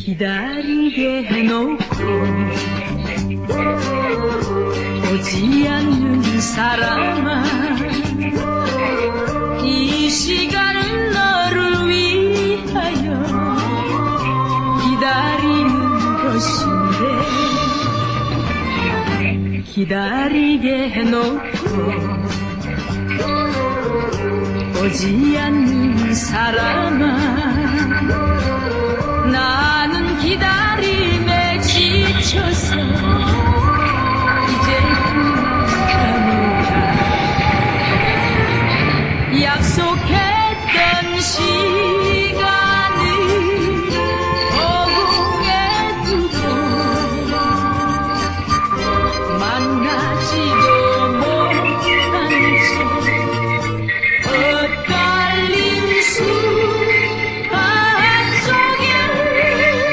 기다리게 해놓고 오지 않는 사람아 이 시간은 너를 위하여 기다리는 것인데 기다리게 해놓고 오지 않는 사람아 기다림에 지쳐서 이제 가노라 약속했던 시간을 거궁에 두고 만나지도 못한 채